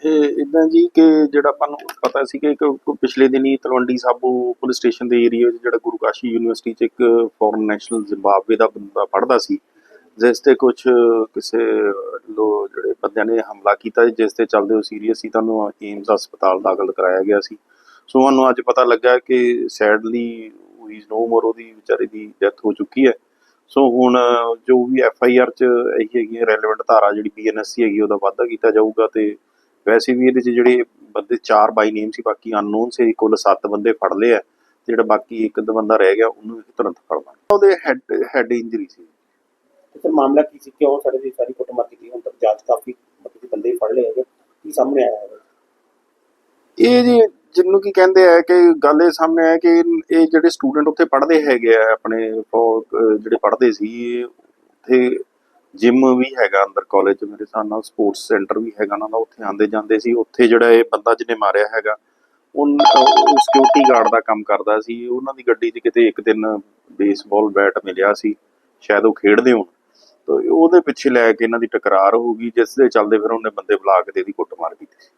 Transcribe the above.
ਇਹ ਇਦਾਂ ਜੀ ਕਿ ਜਿਹੜਾ ਆਪਾਂ ਨੂੰ ਪਤਾ ਸੀ ਕਿ ਇੱਕ ਪਿਛਲੇ ਦਿਨੀ ਤਲਵੰਡੀ ਸਾਬੋ ਪੁਲਿਸ ਸਟੇਸ਼ਨ ਦੇ ਏਰੀਆ ਵਿੱਚ ਜਿਹੜਾ ਗੁਰੂ ਕਾਸ਼ੀ ਯੂਨੀਵਰਸਿਟੀ 'ਚ ਇੱਕ ਫੋਰਨ ਨੈਸ਼ਨਲ ਜ਼ਿੰਬਾਬਵੇ ਦਾ ਬੰਦਾ ਪੜ੍ਹਦਾ ਸੀ, ਜਿਸ ਤੇ ਕੁਝ ਕਿਸੇ ਲੋ ਜਿਹੜੇ ਬੰਦਿਆਂ ਨੇ ਹਮਲਾ ਕੀਤਾ, ਜਿਸ ਤੇ ਚੱਲਦੇ ਉਹ ਸੀਰੀਅਸ ਸੀ ਤੁਹਾਨੂੰ ਏਮਸ ਹਸਪਤਾਲ ਦਾਖਲ ਕਰਾਇਆ ਗਿਆ ਸੀ। ਸੋ ਉਹਨੂੰ ਅੱਜ ਪਤਾ ਲੱਗਾ ਕਿ ਸੈਡਲੀ ਇਜ਼ ਨੋ ਮੋਰ ਉਹਦੀ ਵਿਚਾਰੇ ਦੀ ਡੈਥ ਹੋ ਚੁੱਕੀ ਹੈ। ਸੋ ਹੁਣ ਜੋ ਵੀ ਐਫ ਆਈ ਆਰ ਚ ਇਹੀ ਹੈਗੀ ਰੈਲੇਵੈਂਟ ਧਾਰਾ ਜਿਹੜੀ ਬੀਐਨਐਸਸੀ ਹੈਗੀ, ਉਹਦਾ ਵਾਧਾ ਕੀਤਾ ਜਾਊਗਾ ਤੇ ਵੈਸੇ ਵੀ ਇਹਦੇ ਚ ਜਿਹੜੇ ਬੰਦੇ ਚਾਰ ਬਾਈ ਨੇਮ ਸੀ ਬਾਕੀ ਅਨਨੋਨ ਸੀ ਕੁੱਲ 7 ਬੰਦੇ ਫੜ ਲਏ ਆ ਜਿਹੜਾ ਬਾਕੀ ਇੱਕ ਅੱਧਾ ਬੰਦਾ ਰਹਿ ਗਿਆ ਉਹਨੂੰ ਤੁਰੰਤ ਫੜਨਾ ਉਹਦੇ ਹੈਡ ਹੈਡ ਇੰਜਰੀ ਸੀ। ਤੇ ਮਾਮਲਾ ਕੀ ਸੀ? ਕਿਉਂ ਸਾਰੇ ਦੀ ਸਾਰੀ ਕੁੱਟਮਾਰ ਕੀਤੀ? ਹੁਣ ਤੱਕ ਜਾਂਚ ਕਾਫੀ ਮਤਲਬ ਬੰਦੇ ਫੜ ਲਏ ਹੈਗੇ। ਕੀ ਸਾਹਮਣੇ ਆਇਆ ਹੈ ਇਹ ਜੀ ਜਿਹਨੂੰ ਕੀ ਕਹਿੰਦੇ ਆ ਕਿ ਗੱਲ ਇਹ ਸਾਹਮਣੇ ਆਇਆ ਕਿ ਇਹ ਜਿਹੜੇ ਸਟੂਡੈਂਟ ਉੱਥੇ ਪੜ੍ਹਦੇ ਹੈਗੇ ਆ ਆਪਣੇ ਜਿਹੜੇ ਪੜ੍ਹਦੇ ਸੀ ਉੱਥੇ ਜਿਮ ਵੀ ਹੈਗਾ ਅੰਦਰ ਕਾਲਜ ਮੇਰੇ ਹਿਸਾਬ ਨਾਲ ਸਪੋਰਟਸ ਸੈਂਟਰ ਵੀ ਹੈਗਾ ਉਹਨਾਂ ਦਾ, ਉੱਥੇ ਆਂਦੇ ਜਾਂਦੇ ਸੀ। ਉੱਥੇ ਜਿਹੜਾ ਇਹ ਬੰਦਾ ਜਿਹਨੇ ਮਾਰਿਆ ਹੈਗਾ ਉਹ ਸਿਕਿਉਰਿਟੀ ਗਾਰਡ ਦਾ ਕੰਮ ਕਰਦਾ ਸੀ। ਉਹਨਾਂ ਦੀ ਗੱਡੀ 'ਚ ਕਿਤੇ ਇੱਕ ਦਿਨ ਬੇਸਬਾਲ ਬੈਟ ਮਿਲਿਆ ਸੀ, ਸ਼ਾਇਦ ਉਹ ਖੇਡਦੇ ਹੋਣ। ਤਾਂ ਉਹਦੇ ਪਿੱਛੇ ਲੈ ਕੇ ਇਹਨਾਂ ਦੀ ਟਕਰਾਰ ਹੋ ਗਈ, ਜਿਸ ਦੇ ਚੱਲਦੇ ਫਿਰ ਉਹਨੇ ਬੰਦੇ ਬੁਲਾ ਕੇ ਤੇ ਇਹਦੀ ਕੁੱਟਮਾਰ ਕੀਤੀ